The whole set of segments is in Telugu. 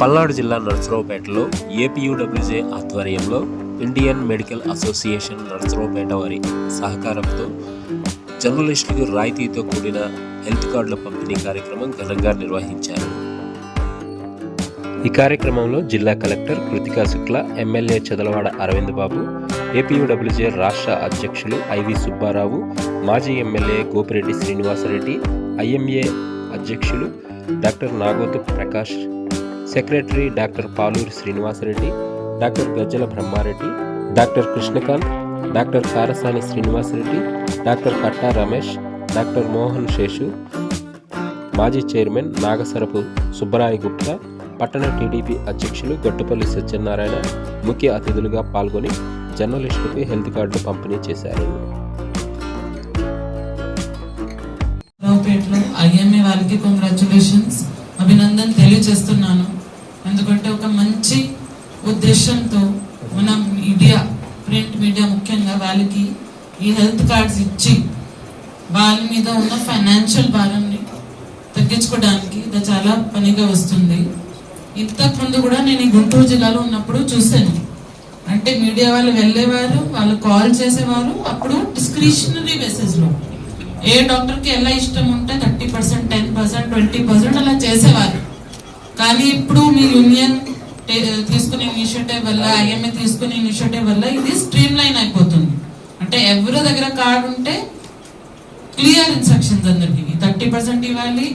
పల్నాడు జిల్లా నర్సరావుపేటలో ఏపీయూడబ్ల్యూజే ఆధ్వర్యంలో ఇండియన్ మెడికల్ అసోసియేషన్ నర్సరావుపేట వారి సహకారంతో జర్నలిస్టులకు రాయితీతో కూడిన హెల్త్ కార్డుల పంపిణీ కార్యక్రమం ఘనంగా నిర్వహించారు. ఈ కార్యక్రమంలో జిల్లా collector Kritika Shukla MLA Chadalavada Aravind Babu APUWJ రాష్ట్ర అధ్యక్షులు ఐవి సుబ్బారావు మాజీ ఎమ్మెల్యే గోపిరెడ్డి శ్రీనివాసరెడ్డి ఐఎంఏ అధ్యక్షులు doctor Nagothu Prakash secretary doctor Paluri Srinivasa Reddy doctor Gajjala Brahma Reddy doctor Krishnakanth doctor Karasani Srinivasa Reddy doctor Katta Ramesh doctor Mohan Seshu మాజీ చైర్మన్ నాగసరపు సుబ్బరాయ గుప్తా పట్టణ టీడీపీ అధ్యక్షులు గట్టుపల్లి సత్యనారాయణ ముఖ్య అతిథులుగా పాల్గొని జర్నలిస్టులకు హెల్త్ కార్డు పంపిణీ చేశారు. ఐఎంఏ కంగ్రాచులేషన్స్ అభినందన తెలియజేస్తున్నాను. ఎందుకంటే ఒక మంచి ఉద్దేశంతో మన మీడియా ప్రింట్ మీడియా ముఖ్యంగా వాళ్ళకి ఈ హెల్త్ కార్డ్స్ ఇచ్చి వాళ్ళ మీద ఉన్న ఫైనాన్షియల్ భారాన్ని తగ్గించుకోవడానికి ఇది చాలా పనిగా వస్తుంది. ఇంతకు ముందు కూడా నేను ఈ గుంటూరు జిల్లాలో ఉన్నప్పుడు చూశాను. అంటే మీడియా వాళ్ళు వెళ్ళేవారు వాళ్ళు కాల్ చేసేవారు అప్పుడు డిస్క్రిషనరీ బేసిస్లో ఏ డాక్టర్కి ఎలా ఇష్టం ఉంటే thirty percent ten percent twenty percent అలా చేసేవారు. కానీ ఇప్పుడు మీ యూనియన్ తీసుకునే ఇనిషియేటివ్ వల్ల ఐఎంఏ తీసుకునే ఇనిషియేటివ్ వల్ల ఇది స్ట్రీమ్ లైన్ అయిపోతుంది. అంటే ఎవరి దగ్గర కార్డు ఉంటే క్లియర్ ఇన్స్ట్రక్షన్స్ అందరికీ. థర్టీ పర్సెంట్ ఇవ్వాలి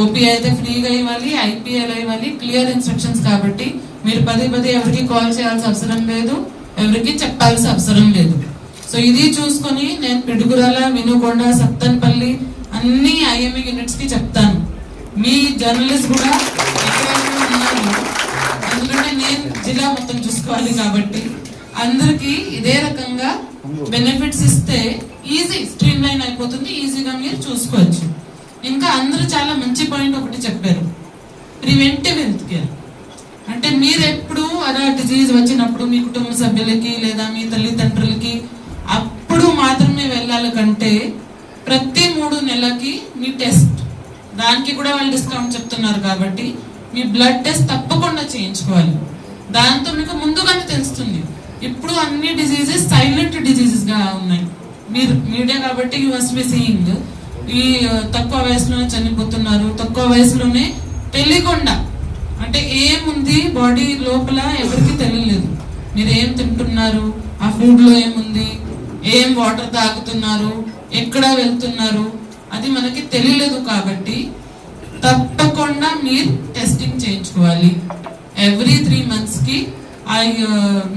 ఓపీ అయితే ఫ్రీగా ఇవ్వాలి ఐపీఎల్ ఇవ్వాలి క్లియర్ ఇన్స్ట్రక్షన్స్ కాబట్టి మీరు పదే పదే ఎవరికి కాల్ చేయాల్సిన అవసరం లేదు ఎవరికి చెప్పాల్సిన అవసరం లేదు. సో ఇది చూసుకొని నేను పిడుగురాల వినుకొండ సత్తన్పల్లి అన్ని ఐఎంఏ యూనిట్స్కి చెప్తాను. మీ జర్నలిస్ట్ కూడా ఎందుకంటే నేను జిల్లా మొత్తం చూసుకోవాలి కాబట్టి అందరికి ఇదే రకంగా బెనిఫిట్స్ ఇస్తే ఈజీ స్ట్రీమ్ లైన్ అయిపోతుంది ఈజీగా మీరు చూసుకోవచ్చు. ఇంకా అందరూ చాలా మంచి పాయింట్ ఒకటి చెప్పారు. ప్రివెంటివ్ హెల్త్ కేర్ అంటే మీరు ఎప్పుడు అలా డిజీజ్ వచ్చినప్పుడు మీ కుటుంబ సభ్యులకి లేదా మీ తల్లిదండ్రులకి అప్పుడు మాత్రమే వెళ్ళాలి కంటే ప్రతి మూడు నెలలకి మీ టెస్ట్ దానికి కూడా వాళ్ళు డిస్కౌంట్ చెప్తున్నారు కాబట్టి మీ బ్లడ్ టెస్ట్ తప్పకుండా చేయించుకోవాలి. దాంతో మీకు ముందుగానే తెలుస్తుంది. ఇప్పుడు అన్ని డిజీజెస్ సైలెంట్ డిజీజెస్గా ఉన్నాయి. మీరు మీడియా కాబట్టి యూ మస్ట్ బి సీయింగ్ ఈ తక్కువ వయసులోనే చనిపోతున్నారు. తక్కువ వయసులోనే తెలియకుండా. అంటే ఏముంది? బాడీ లోపల ఎవరికి తెలియలేదు. మీరు ఏం తింటున్నారు? ఆ ఫుడ్లో ఏముంది? ఏం వాటర్ తాగుతున్నారు? ఎక్కడ వెళ్తున్నారు? అది మనకి తెలియలేదు కాబట్టి తప్పకుండా మీరు టెస్టింగ్ చేయించుకోవాలి. ఎవ్రీ త్రీ మంత్స్కి ఆ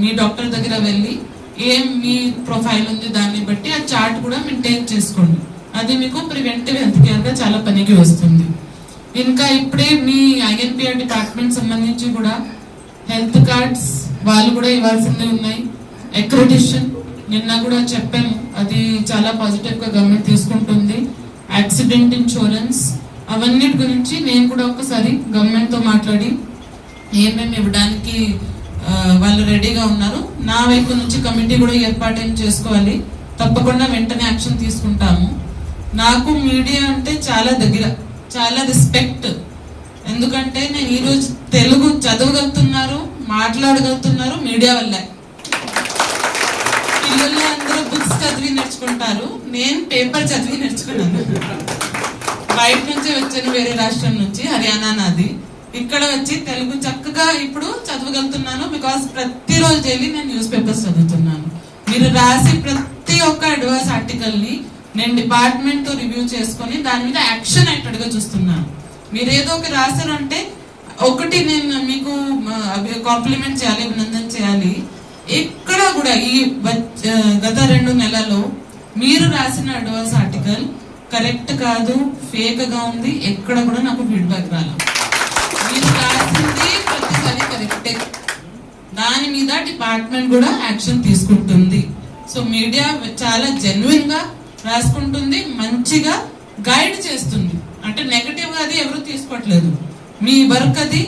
మీ డాక్టర్ దగ్గర వెళ్ళి ఏం మీ ప్రొఫైల్ ఉంది దాన్ని బట్టి ఆ చార్ట్ కూడా మెయింటైన్ చేసుకోండి. అది మీకు ప్రివెంటివ్ హెల్త్ కేర్గా చాలా పనికి వస్తుంది. ఇంకా ఇప్పుడే మీ ఐఎన్పిఆర్ డిపార్ట్మెంట్ సంబంధించి కూడా హెల్త్ కార్డ్స్ వాళ్ళు కూడా ఇవ్వాల్సిందే ఉన్నాయి. అక్రెడిషన్ నిన్న కూడా చెప్పాము. అది చాలా పాజిటివ్గా గవర్నమెంట్ తీసుకుంటుంది. యాక్సిడెంట్ ఇన్సూరెన్స్ అవన్నిటి గురించి నేను కూడా ఒకసారి గవర్నమెంట్తో మాట్లాడి ఏమేమి ఇవ్వడానికి వాళ్ళు రెడీగా ఉన్నారు నా వైపు నుంచి కమిటీ కూడా ఏర్పాటు చేసుకోవాలి తప్పకుండా వెంటనే యాక్షన్ తీసుకుంటాము. నాకు మీడియా అంటే చాలా దగ్గర చాలా రెస్పెక్ట్ ఎందుకంటే నేను ఈరోజు తెలుగు చదవగలుగుతున్నారు మాట్లాడగలుగుతున్నారు మీడియా వల్లే. పిల్లలు అందరూ బుక్స్ చదివి నేర్చుకుంటారు నేను పేపర్ చదివి నేర్చుకున్నాను. బయట నుంచి వచ్చిన వేరే రాష్ట్రం నుంచి హర్యానా నాది. ఇక్కడ వచ్చి తెలుగు చక్కగా ఇప్పుడు చదవగలుగుతున్నాను బికాస్ ప్రతిరోజు వెళ్ళి నేను న్యూస్ పేపర్స్ చదువుతున్నాను. మీరు రాసి ప్రతి ఒక్క అడ్వైస్ ఆర్టికల్ని నేను డిపార్ట్మెంట్తో రివ్యూ చేసుకొని దాని మీద యాక్షన్ అయ్యేటట్టుగా చూస్తున్నాను. మీరు ఏదో ఒక రాశారంటే ఒకటి నేను మీకు కాంప్లిమెంట్ చేయాలి అభినందన చేయాలి. ఎక్కడ కూడా ఈ గత రెండు నెలలో మీరు రాసిన అడ్వాన్స్ ఆర్టికల్ కరెక్ట్ కాదు ఫేక్గా ఉంది ఎక్కడ కూడా నాకు ఫీడ్బ్యాక్ రాల. మీరు రాసింది ప్రతిసారి కరెక్టే దాని మీద డిపార్ట్మెంట్ కూడా యాక్షన్ తీసుకుంటుంది. సో మీడియా చాలా జెన్యున్గా రాసుకుంటుంది మంచిగా గైడ్ చేస్తుంది. అంటే నెగటివ్గా అది ఎవరు తీసుకోవట్లేదు. మీ వర్క్ అది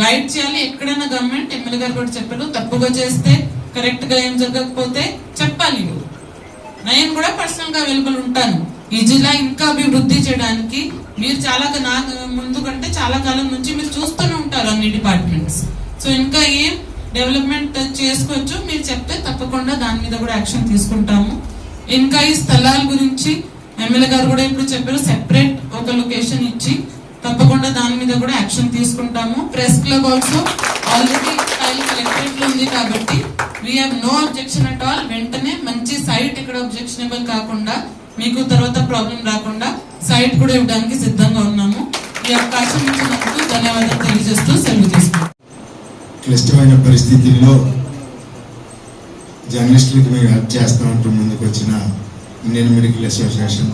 గైడ్ చేయాలి. ఎక్కడైనా గవర్నమెంట్ ఎమ్మెల్యే గారు కూడా చెప్పారు తప్పుగా చేస్తే కరెక్ట్గా ఏం జరగకపోతే చెప్పాలి. నేను కూడా పర్సనల్గా అవైలబుల్ ఉంటాను. ఈ జిల్లా ఇంకా అభివృద్ధి చేయడానికి మీరు చాలా నా ముందు కంటే చాలా కాలం నుంచి మీరు చూస్తూనే ఉంటారు అన్ని డిపార్ట్మెంట్స్. సో ఇంకా ఏం డెవలప్మెంట్ చేసుకోవచ్చు మీరు చెప్తే తప్పకుండా దాని మీద కూడా యాక్షన్ తీసుకుంటాము. ఇంకా ఈ స్థలాల గురించి ఎమ్మెల్యే గారు కూడా ఇప్పుడు చెప్పారు సెపరేట్ ఒక లొకేషన్ ఇచ్చి తప్పకుండా దాని మీద కూడా యాక్షన్ తీసుకుంటాము. Press club also already file కలెక్టరేట్లో ఉంది కాబట్టి we have no objection at all వెంటనే మంచి సైట్ ఇక్కడ అబ్జెక్షనబుల్ కాకుండా మీకు తర్వాత ప్రాబ్లం రాకుండా సైట్ కూడా ఇవ్వడానికి సిద్ధంగా ఉన్నాము. ఈ అవకాశం ఇచ్చినందుకు ధన్యవాదాలు తెలియజేస్తూ సెలవు తీసుకుంటాం క్లిష్టమైన పరిస్థితుల్లో జర్నలిస్టులకు మేము హెల్ప్ చేస్తామంటూ ముందుకు వచ్చిన ఇండియన్ మెడికల్ అసోసియేషన్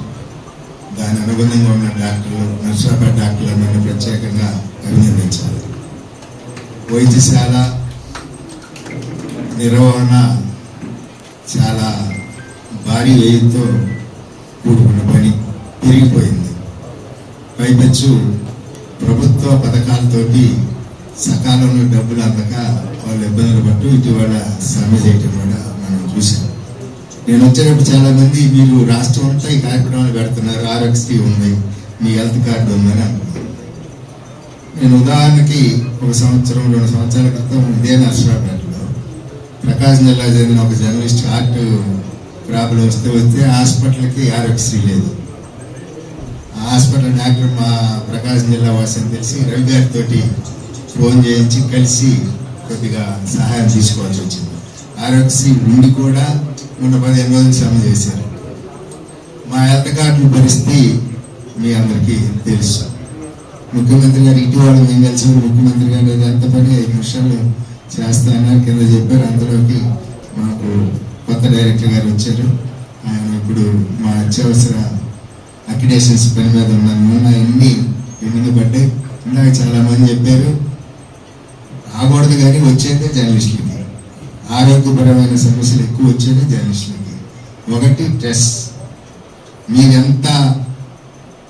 దాని అనుబంధంగా ఉన్న డాక్టర్లు నర్సాబాద్ డాక్టర్లందరినీ ప్రత్యేకంగా అభినందించాలి. వైద్యశాల నిర్వహణ చాలా భారీ వ్యయంతో కూడుకున్న పని పెరిగిపోయింది. పైపెచ్చు ప్రభుత్వ పథకాలతోటి సకాలంలో డబ్బులు అందక వాళ్ళు ఇబ్బందులు పట్టు ఇటీవల సమ్మె చేయటం కూడా మనం చూసాం నేను వచ్చేటప్పుడు చాలామంది మీరు రాష్ట్రం అంతా ఈ కార్యక్రమాలు పెడుతున్నారు ఆరోగ్యశ్రీ ఉంది మీ హెల్త్ కార్డు ఉందని అంటున్నారు నేను ఉదాహరణకి ఒక సంవత్సరం రెండు సంవత్సరాల క్రితం ఇదే నర్సరాపేటలో ప్రకాశం జిల్లా జరిగిన ఒక జర్నలిస్ట్ ఆర్ట్ ప్రాబ్లం వస్తే వస్తే హాస్పిటల్కి ఆరోగ్యశ్రీ లేదు. ఆ హాస్పిటల్ డాక్టర్ మా ప్రకాశం జిల్లా వాసి అని తెలిసి రవి గారితో ఫోన్ చేయించి కలిసి కొద్దిగా సహాయం తీసుకోవాల్సి వచ్చింది. ఆరోగ్యశ్రీ ఉండి కూడా మొన్న పదిహేను రోజులు సమ చేశారు. మా హెల్త్ కార్డుల పరిస్థితి మీ అందరికీ తెలుసు. ముఖ్యమంత్రి గారు ఇటీవల మేము కలిసి ముఖ్యమంత్రి గారు ఎంత పని ఐదు నిమిషాలు చేస్తానని కింద చెప్పారు. అందులోకి మాకు కొత్త డైరెక్టర్ గారు వచ్చారు. ఆయన ఇప్పుడు మా అత్యవసర అక్రిడేషన్స్ పని మీద ఉన్నాను మొన్న ఎన్ని ఎన్ని పడ్డాయి? ఇందాక చాలా మంది చెప్పారు. రాకూడదు కానీ వచ్చేదే జర్నలిస్టులకి ఆరోగ్యపరమైన సమస్యలు ఎక్కువ వచ్చేదే జర్నలిస్టులకి ఒకటి స్ట్రెస్ మీరెంత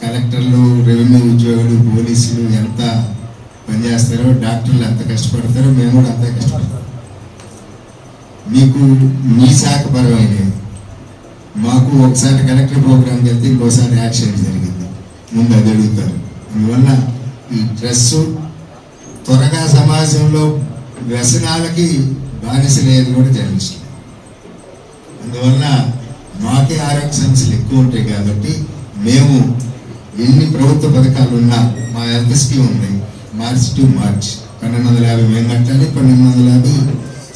కలెక్టర్లు రెవెన్యూ ఉద్యోగులు పోలీసులు ఎంత పనిచేస్తారో డాక్టర్లు ఎంత కష్టపడతారో మేము కూడా అంతే కష్టపడతాం. మీకు మీ శాఖ పరమైనవి మాకు ఒకసారి కలెక్టర్ ప్రోగ్రామ్కి వెళ్తే ఇంకోసారి యాక్షన్ జరిగింది. ముందు అది అడుగుతారు. అందువల్ల ఈ డ్రెస్ త్వరగా సమాజంలో వ్యసనాలకి బానిసలేదు కూడా జర్నలిస్ట్ అందువల్ల మాకే ఆరోగ్య సమస్యలు ఎక్కువ ఉంటాయి కాబట్టి మేము ఎన్ని ప్రభుత్వ పథకాలు ఉన్నా మా హెల్త్ స్కీమ్ ఉంది. March to March. పన్నెండు వందల యాభై మేము కట్టాలి పన్నెండు వందల యాభై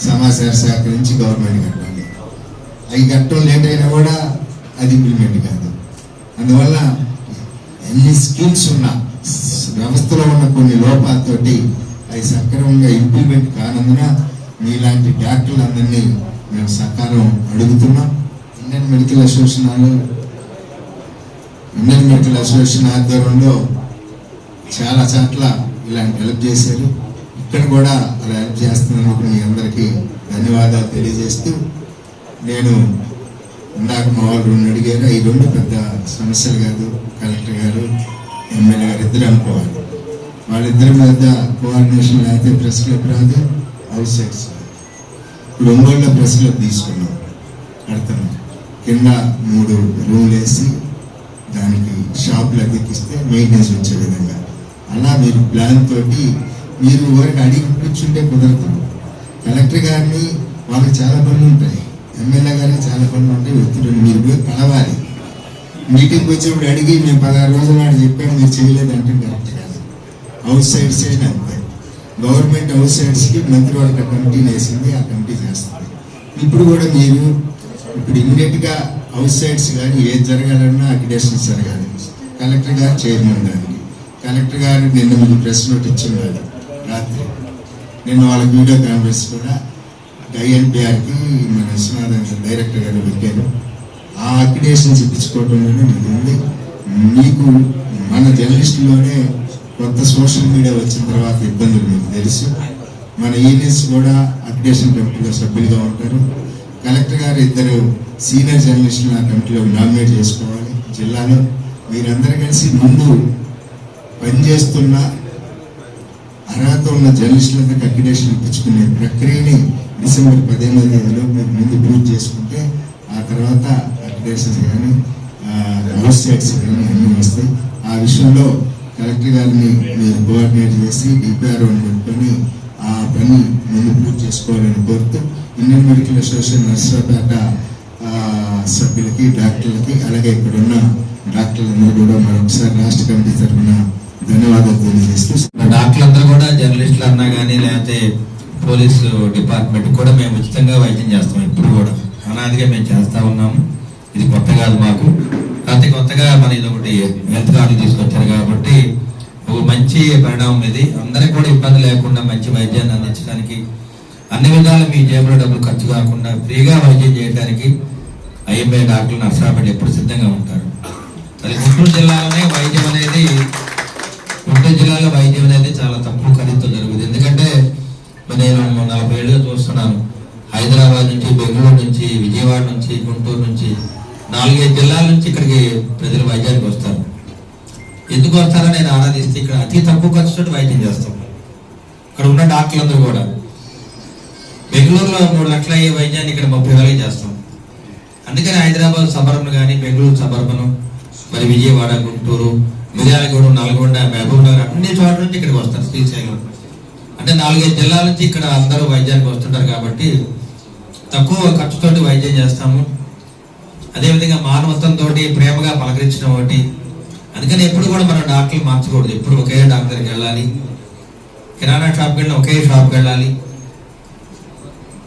సమాచార శాఖ నుంచి గవర్నమెంట్ కట్టాలి అవి కట్టడం లేట్ అయినా కూడా అది ఇంప్లిమెంట్ కాదు. అందువల్ల ఎన్ని స్కీమ్స్ ఉన్నా వ్యవస్థలో ఉన్న కొన్ని లోపాలతోటి అవి సక్రమంగా ఇంప్లిమెంట్ కానందున మీలాంటి డాక్టర్లందరినీ మేము సకాలం అడుగుతున్నాం. Indian Medical Association Indian Medical Association ఆధ్వర్యంలో చాలా చోట్ల ఇలాంటి హెల్ప్ చేశారు. ఇక్కడ కూడా అలా హెల్ప్ చేస్తున్నందుకు మీ అందరికీ ధన్యవాదాలు తెలియజేస్తూ నేను ఇందాక మా వాళ్ళు రెండు అడిగారు. ఈ రెండు పెద్ద సమస్యలు కాదు. కలెక్టర్ గారు ఎమ్మెల్యే గారు ఇద్దరు అనుకోవాలి. వాళ్ళిద్దరి మధ్య కోఆర్డినేషన్ అయితే ప్రెస్ క్లబ్ రాదు హౌస్ సెక్స్ ఇప్పుడు ఒంగోలులో ప్రెస్ క్లబ్ తీసుకున్నాం. కడతాం కింద మూడు రూమ్లు వేసి దానికి షాపులు అద్దెకిస్తే మెయింటెనెన్స్ వచ్చే విధంగా. అలా మీరు ప్లాన్ తోటి మీరు ఊరికి అడిగి కూర్చుంటే కుదరదు. కలెక్టర్ గారిని వాళ్ళకి చాలా పనులు ఉంటాయి. ఎమ్మెల్యే గారికి చాలా పనులు ఉంటాయి. ఒత్తిడి మీరు పోయి కలవాలి. మీటింగ్కి వచ్చినప్పుడు అడిగి మేము పదహారు రోజుల నాడు చెప్పాము మీరు చేయలేదు అంటే కరెక్ట్ కాదు హౌస్ సైడ్స్ అయినా అంతే. గవర్నమెంట్ హౌస్ సైడ్స్కి మంత్రివర్గ కమిటీ వేసింది ఆ కమిటీ చేస్తుంది. ఇప్పుడు కూడా మీరు ఇప్పుడు ఇమ్మీడియట్గా హౌస్ సైడ్స్ కానీ ఏది జరగాలన్నా అక్రిడేషన్స్ జరగాలి. కలెక్టర్ గారు చైర్మన్ దానికి. కలెక్టర్ గారు నిన్న మీకు ప్రెస్ నోట్ ఇచ్చిండాలి రాత్రి. నేను వాళ్ళకి వీడియో కాన్ఫరెన్స్ కూడా ఐఎన్పిఆర్కి మన విశ్వనాథన్ డైరెక్టర్ గారు పెట్టారు. ఆ అక్రిడేషన్ చూపించుకోవడంలోనే మీకు ఉంది. మీకు మన జర్నలిస్టులోనే కొత్త సోషల్ మీడియా వచ్చిన తర్వాత ఇబ్బందులు మీకు తెలుసు. మన యూనియన్స్ కూడా అక్రిడేషన్ కమిటీలో సభ్యులుగా ఉంటారు. కలెక్టర్ గారు ఇద్దరు సీనియర్ జర్నలిస్టులు ఆ కమిటీలో నామినేట్ చేసుకోవాలి. జిల్లాలో మీరందరూ కలిసి ముందు పనిచేస్తున్న అర్హత ఉన్న జర్నలిస్టులకు అక్రిడేషన్ ఇప్పించుకునే ప్రక్రియని డిసెంబర్ పదిహేను తేదీలో మీరు ముందు పూర్తి చేసుకుంటే ఆ తర్వాత అక్రిడేషన్స్ కానీ హౌస్ సైట్స్ కానీ అన్నీ వస్తాయి. ఆ విషయంలో కలెక్టర్ గారిని మీరు కోఆర్డినేట్ చేసి డిపిఆర్ఓని పెట్టుకొని చేసుకోవాలని కోరుతూ ఇండియన్ మెడికల్ అసోసియేషన్ నర్సరాపేట సభ్యులకి డాక్టర్లకి అలాగే ఇక్కడ ఉన్న డాక్టర్లందరూ కూడా మరొకసారి రాష్ట్ర కమిటీ తరఫున ధన్యవాదాలు తెలియజేస్తూ డాక్టర్లందరూ కూడా జర్నలిస్టులు అన్నా కానీ లేకపోతే పోలీసు డిపార్ట్మెంట్ కూడా మేము ఉచితంగా వైద్యం చేస్తాం ఇప్పుడు కూడా. అనాదిగా మేము చేస్తా ఉన్నాము. ఇది కొత్త కాదు మాకు. కాకపోతే కొత్తగా మన ఇది ఒకటి హెల్త్ కార్డు తీసుకొచ్చారు కాబట్టి ఒక మంచి పరిణామం ఇది. అందరికి కూడా ఇబ్బంది లేకుండా మంచి వైద్యాన్ని అందించడానికి అన్ని విధాలు మీ జేబులో డబ్బులు ఖర్చు కాకుండా ఫ్రీగా వైద్యం చేయడానికి ఐఎంఏ డాక్టర్లు నర్సాపేట ఎప్పుడు సిద్ధంగా ఉంటారు. మరి గుంటూరు జిల్లాలోనే వైద్యం అనేది గుంటూరు జిల్లాలో వైద్యం అనేది చాలా తక్కువ ఖరీదుతో జరుగుతుంది ఎందుకంటే మరి నేను నలభై ఏళ్ళుగా చూస్తున్నాను హైదరాబాద్ నుంచి బెంగళూరు నుంచి విజయవాడ నుంచి గుంటూరు నుంచి నాలుగైదు జిల్లాల నుంచి ఇక్కడికి ప్రజలు వైద్యానికి వస్తారు. ఎందుకు వస్తారో నేను ఆరాధిస్తే ఇక్కడ అతి తక్కువ ఖర్చుతో వైద్యం చేస్తాం. ఇక్కడ ఉన్న డాక్టర్లందరూ కూడా. బెంగళూరులో మూడు లక్షల అయ్యే వైద్యాన్ని ఇక్కడ ముప్పై వేలకి చేస్తాం. అందుకని హైదరాబాద్ సబర్బన్ కానీ బెంగళూరు సబర్బన్ మరి విజయవాడ గుంటూరు మిర్యాలగూడెం నల్గొండ మహబూబ్ నగర్ అన్ని చోట్ల నుంచి ఇక్కడికి వస్తారు శ్రీశైలం. అంటే నాలుగైదు జిల్లాల నుంచి ఇక్కడ అందరూ వైద్యానికి వస్తుంటారు కాబట్టి తక్కువ ఖర్చుతోటి వైద్యం చేస్తాము. అదేవిధంగా మానవత్వంతో ప్రేమగా పలకరించడం ఒకటి. అందుకని ఎప్పుడు కూడా మనం డాక్టర్లు మార్చకూడదు. ఎప్పుడు ఒకే డాక్టర్కి వెళ్ళాలి. కిరాణా షాప్కి వెళ్ళిన ఒకే షాప్కి వెళ్ళాలి.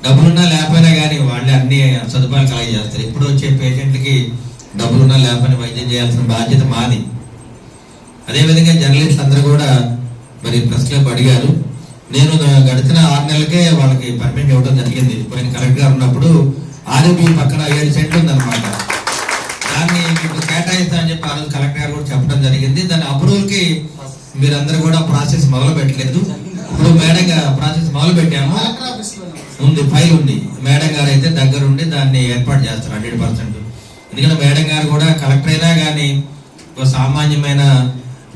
డబ్బులున్నా లేకపోయినా కానీ వాళ్ళే అన్ని సదుపాయాలు కలగజేస్తారు. ఇప్పుడు వచ్చే పేషెంట్లకి డబ్బులున్నా లేకపోయినా వైద్యం చేయాల్సిన బాధ్యత మాది. అదేవిధంగా జర్నలిస్ట్ అందరూ కూడా మరి ప్రెస్ క్లబ్ అడిగారు. నేను గడిచిన ఆరు నెలలకే వాళ్ళకి పర్మిట్ ఇవ్వడం జరిగింది. పోయిన కలెక్టర్ గారు ఉన్నప్పుడు ఆర్ఎంపీ పక్కన ఏడు సెంట్లు ఉందన్నమాట. దాన్ని మీకు కేటాయిస్తా అని చెప్పి ఆ రోజు కలెక్టర్ గారు కూడా చెప్పడం జరిగింది. దాని అప్రూవల్కి మీరందరూ కూడా ప్రాసెస్ మొదలు పెట్టలేదు. ఇప్పుడు మేడం ప్రాసెస్ మొదలు పెట్టాము. ఉంది ఫైల్ ఉంది. మేడం గారు అయితే దగ్గర ఉండి దాన్ని ఏర్పాటు చేస్తారు హండ్రెడ్ పర్సెంట్. ఎందుకంటే మేడం గారు కూడా కలెక్టర్ అయినా కానీ ఒక సామాన్యమైన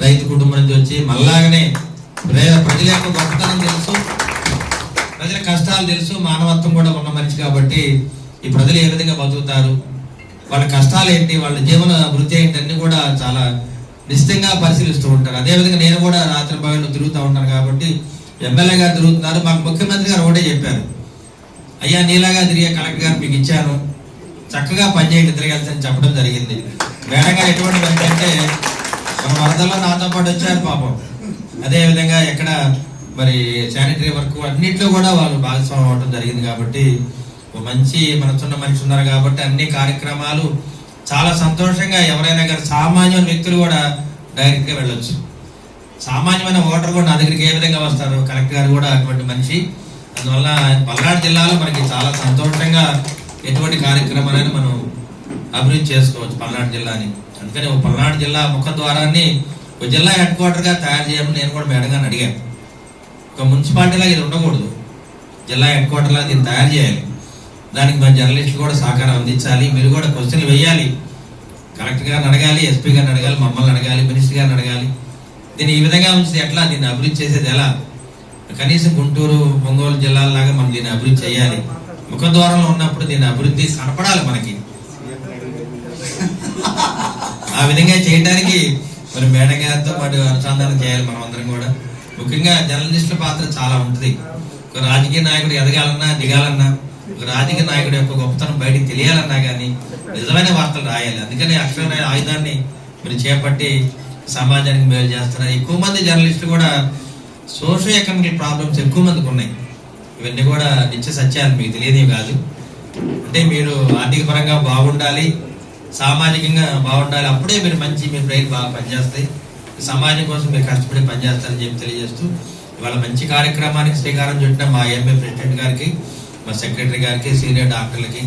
రైతు కుటుంబం నుంచి వచ్చి మళ్ళాగనే ప్రజల యొక్క గొప్పతనం తెలుసు ప్రజల కష్టాలు తెలుసు మానవత్వం కూడా ఉన్న మనిషి కాబట్టి ఈ ప్రజలు ఏ విధంగా బతుకుతారు వాళ్ళ కష్టాలు ఏంటి వాళ్ళ జీవన వృత్తి ఏంటి అన్ని కూడా చాలా నిశ్చితంగా పరిశీలిస్తూ ఉంటారు. అదేవిధంగా నేను కూడా రాత్రి భవన్లో తిరుగుతూ ఉంటాను కాబట్టి ఎమ్మెల్యే గారు తిరుగుతున్నారు మాకు ముఖ్యమంత్రి గారు ఒకటే చెప్పారు. అయ్యా నీలాగా తిరిగే కలెక్టర్ గారు మీకు ఇచ్చాను చక్కగా పనిచేయండి తిరగాల్సి అని చెప్పడం జరిగింది. వేడగా ఎటువంటి పని అంటే మన వరదల్లో నాతో పాటు వచ్చారు పాపం. అదేవిధంగా ఎక్కడ మరి శానిటరీ వర్క్ అన్నింటిలో కూడా వాళ్ళు భాగస్వామ్యం అవడం జరిగింది కాబట్టి ఒక మంచి మనసున్న మనిషి ఉన్నారు కాబట్టి అన్ని కార్యక్రమాలు చాలా సంతోషంగా ఎవరైనా కానీ సామాన్య వ్యక్తులు కూడా డైరెక్ట్గా వెళ్ళొచ్చు. సామాన్యమైన ఓటర్ కూడా నా దగ్గరికి ఏ విధంగా వస్తారు? కలెక్టర్ గారు కూడా అటువంటి మనిషి. అందువల్ల పల్నాడు జిల్లాలో మనకి చాలా సంతోషంగా ఎటువంటి కార్యక్రమాలను మనం అభివృద్ధి చేసుకోవచ్చు పల్నాడు జిల్లాని. అందుకని పల్నాడు జిల్లా ముఖద్వారాన్ని ఒక జిల్లా హెడ్ క్వార్టర్గా తయారు చేయమని నేను కూడా మేడం గారిని అడిగాను. ఒక మున్సిపాలిటీలాగా ఇది ఉండకూడదు. జిల్లా హెడ్ క్వార్టర్లా దీన్ని తయారు చేయాలి. దానికి మన జర్నలిస్టులు కూడా సహకారం అందించాలి. మీరు కూడా క్వశ్చన్లు వేయాలి. కలెక్టర్ గారిని అడగాలి ఎస్పీ గారిని అడగాలి మమ్మల్ని అడగాలి మినిస్టర్ గారిని అడగాలి. దీన్ని ఈ విధంగా ఉంచితే ఎట్లా? దీన్ని అభివృద్ధి చేసేది ఎలా? కనీసం గుంటూరు ఒంగోలు జిల్లాలాగా మనం దీన్ని అభివృద్ధి చేయాలి. ముఖద్వారంలో ఉన్నప్పుడు దీన్ని అభివృద్ధి కనపడాలి మనకి. ఆ విధంగా చేయడానికి మరి మేడం గారితో పాటు అనుసంధానం చేయాలి మనం అందరం కూడా. ముఖ్యంగా జర్నలిస్టుల పాత్ర చాలా ఉంటుంది. ఒక రాజకీయ నాయకుడు ఎదగాలన్నా దిగాలన్నా ఒక రాజకీయ నాయకుడు యొక్క గొప్పతనం బయటికి తెలియాలన్నా కానీ నిజమైన వార్తలు రాయాలి. అందుకని అక్షరమైన ఆయుధాన్ని మీరు చేపట్టి సమాజానికి మేలు చేస్తున్నారు. ఎక్కువ మంది జర్నలిస్టులు కూడా సోషల్ ఎకనామిక్ ప్రాబ్లమ్స్ ఎక్కువ మందికి ఉన్నాయి. ఇవన్నీ కూడా నిత్య సత్యాలు మీకు తెలియనివి కాదు. అంటే మీరు ఆర్థిక పరంగా బాగుండాలి సామాజికంగా బాగుండాలి. అప్పుడే మీరు మంచి మీ బ్రెయిన్ బాగా పనిచేస్తాయి. సమాజం కోసం మీరు కష్టపడి పనిచేస్తారని చెప్పి తెలియజేస్తూ ఇవాళ మంచి కార్యక్రమానికి శ్రీకారం చుట్టిన మా ఎంఏ ప్రెసిడెంట్ గారికి మా సెక్రటరీ గారికి సీనియర్ డాక్టర్లకి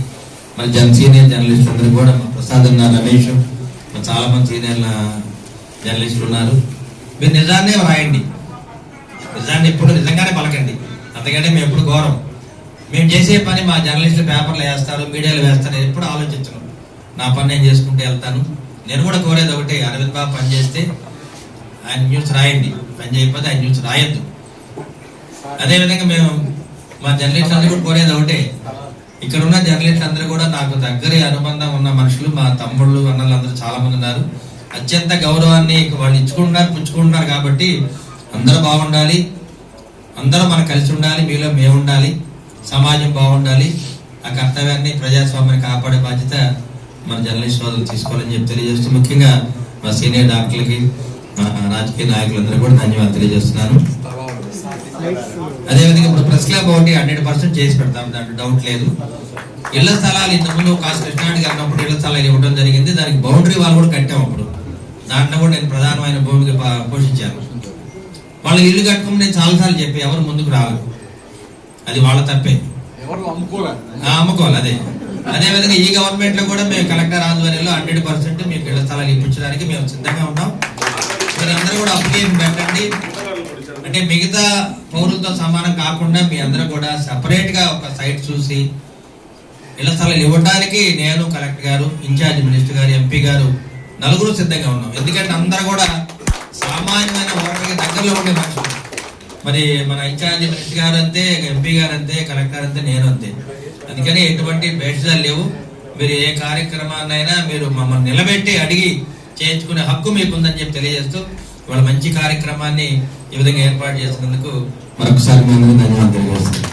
మన జన్ సీనియర్ జర్నలిస్ట్ అందరూ కూడా మా ప్రసాద్ అన్న రమేష్ మా చాలా మంది సీనియర్ జర్నలిస్టులు ఉన్నారు. మీరు నిజాన్నే రాయండి. నిజాన్ని ఎప్పుడు నిజంగానే పలకండి. అంతకంటే మేము ఎప్పుడు ఘోరం. మేము చేసే పని మా జర్నలిస్టులు పేపర్లు వేస్తారు మీడియాలో వేస్తారు ఎప్పుడు ఆలోచించను. నా పని నేను చేసుకుంటూ వెళ్తాను. నేను కూడా కోరేది ఒకటి అరవింద్ బాబు పని చేస్తే ఆయన న్యూస్ రాయండి. పని చేయకపోతే ఆయన న్యూస్ రాయొద్దు. అదేవిధంగా మేము మా జర్నలిస్ట్ అందరూ కూడా కోరేది ఒకటే ఇక్కడ ఉన్న జర్నలిస్ట్ అందరూ కూడా నాకు దగ్గరే అనుబంధం ఉన్న మనుషులు మా తమ్ముళ్ళు అన్నలు అందరూ చాలా మంది ఉన్నారు. అత్యంత గౌరవాన్ని వాళ్ళు ఇచ్చుకుంటున్నారు పుచ్చుకుంటున్నారు కాబట్టి అందరూ బాగుండాలి. అందరూ మనం కలిసి ఉండాలి మీలో మేము ఉండాలి సమాజం బాగుండాలి. ఆ కర్తవ్యాన్ని ప్రజాస్వామ్యాన్ని కాపాడే బాధ్యత మన జర్నలిస్ట్ సోదరులు తీసుకోవాలని చెప్పి తెలియజేస్తూ ముఖ్యంగా మా సీనియర్ డాక్టర్లకి మా రాజకీయ నాయకులందరూ కూడా ధన్యవాదాలు తెలియజేస్తున్నాను. అదేవిధంగా ఇప్పుడు ప్రెస్ క్లబ్ ఒకటి హండ్రెడ్ పర్సెంట్ చేసి పెడతాం దాంట్లో డౌట్ లేదు. ఇళ్ళ స్థలాలు ఇంతకుముందు కాసు కృష్ణాడి గారు అన్నప్పుడు ఇళ్ళ స్థలాలు ఇవ్వడం జరిగింది దానికి బౌండరీ వాళ్ళు కూడా కట్టాం అప్పుడు. దాంట్లో కూడా నేను ప్రధానమైన భూమిక పోషించాను. వాళ్ళు ఇల్లు కట్టుకుని నేను చాలాసార్లు చెప్పి ఎవరు ముందుకు రాలేదు అది వాళ్ళ తప్పే. అమ్ముకోవాలి అదే. అదే విధంగా ఈ గవర్నమెంట్లో కూడా మేము కలెక్టర్ ఆధ్వర్యంలో హండ్రెడ్ పర్సెంట్ మీకు ఇళ్ళ స్థలాలు ఇప్పించడానికి మేము సిద్ధంగా ఉన్నాం. మీరు అందరూ కూడా అప్లికేషన్ పెట్టండి. అంటే మిగతా పౌరులతో సమానం కాకుండా మీ అందరూ కూడా సపరేట్గా ఒక సైట్ చూసి ఇళ్ళ స్థలాలు ఇవ్వడానికి నేను కలెక్టర్ గారు ఇన్ఛార్జ్ మినిస్టర్ గారు ఎంపీ గారు నలుగురు సిద్ధంగా ఉన్నాం. ఎందుకంటే అందరూ కూడా సామాన్యమైన ఓటర్కి దగ్గరలో ఉండే మనుషులు. మరి మన ఇన్ఛార్జ్ మినిస్టర్ గారు అంతే ఎంపీ గారు అంతే కలెక్టర్ అంతే నేను అంతే అందుకని ఎటువంటి బేషాలు లేవు. మీరు ఏ కార్యక్రమాన్నైనా మీరు మమ్మల్ని నిలబెట్టి అడిగి చేయించుకునే హక్కు మీకుందని చెప్పి తెలియజేస్తూ ఇవాళ మంచి కార్యక్రమాన్ని ఈ విధంగా ఏర్పాటు చేసినందుకు మరొకసారి ధన్యవాదాలు